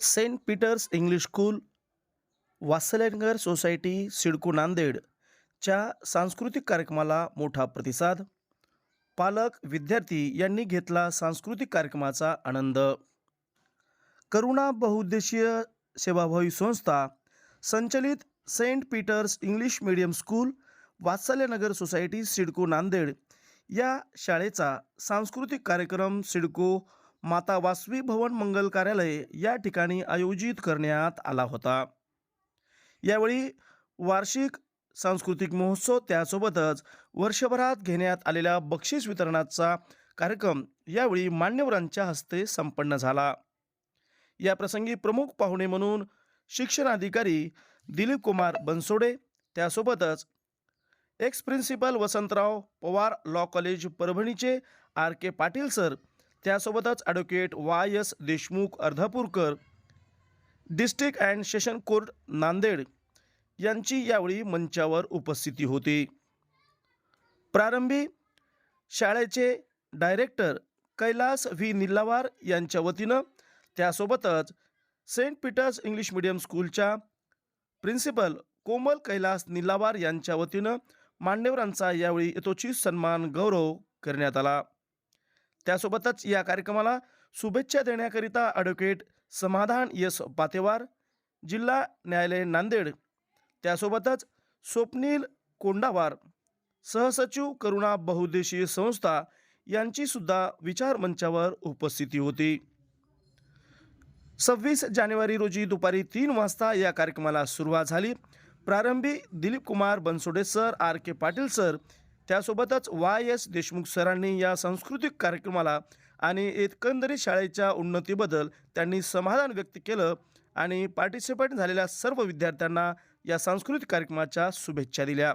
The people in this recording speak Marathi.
Saint Peter's English school Vatsalyanagar society CIDCO नांदेडच्या सांस्कृतिक कार्यक्रमाला मोठा प्रतिसाद. पालक विद्यार्थी यांनी घेतला सांस्कृतिक कार्यक्रमाचा आनंद. करुणा बहुउद्देशीय सेवाभावी संस्था संचलित saint Peter's English medium school Vatsalyanagar society CIDCO Nanded या शाळेचा सांस्कृतिक कार्यक्रम सिडको माता वासवी भवन मंगल कार्यालय या ठिकाणी आयोजित करण्यात आला होता. यावेळी वार्षिक सांस्कृतिक महोत्सव त्यासोबतच वर्षभरात घेण्यात आलेल्या बक्षीस वितरणाचा कार्यक्रम यावेळी मान्यवरांच्या हस्ते संपन्न झाला. या प्रसंगी प्रमुख पाहुणे म्हणून शिक्षणाधिकारी दिलीप कुमार बनसोडे त्यासोबतच ex principal Vasantrao Pawar law college परभणीचे आर के पाटील सर त्यासोबतच advocate Y S Deshmukh Ardhapurkar district and session court Nanded यांची यावेळी मंचावर उपस्थिती होती. प्रारंभी शाळेचे डायरेक्टर कैलास व्ही निल्लावार यांच्या वतीनं त्यासोबतच सेंट पीटर्स इंग्लिश मिडियम स्कूलच्या प्रिन्सिपल कोमल कैलास निल्लावार यांच्या वतीनं मान्यवरांचा यावेळी यथोचित सन्मान गौरव करण्यात आला. त्यासोबतच या कार्यक्रमाला शुभेच्छा देण्याकरिता ॲडव्होकेट समाधान यस पातेवार जिल्हा न्यायालय नांदेड त्यासोबतच स्वप्नील कोंडावार सहसचिव करुणा बहुद्देशीय संस्था यांची सुद्धा विचार मंचावर उपस्थिती होती. सव्वीस जानेवारी रोजी दुपारी तीन वाजता या कार्यक्रमाला सुरुवात झाली. प्रारंभी Dilip Kumar Bansode sir R K Patil sir त्यासोबतच वाय एस देशमुख सरांनी या सांस्कृतिक कार्यक्रमाला आणि एकंदरीत शाळेच्या उन्नतीबद्दल त्यांनी समाधान व्यक्त केलं आणि पार्टिसिपेट झालेल्या सर्व विद्यार्थ्यांना या सांस्कृतिक कार्यक्रमाच्या शुभेच्छा दिल्या.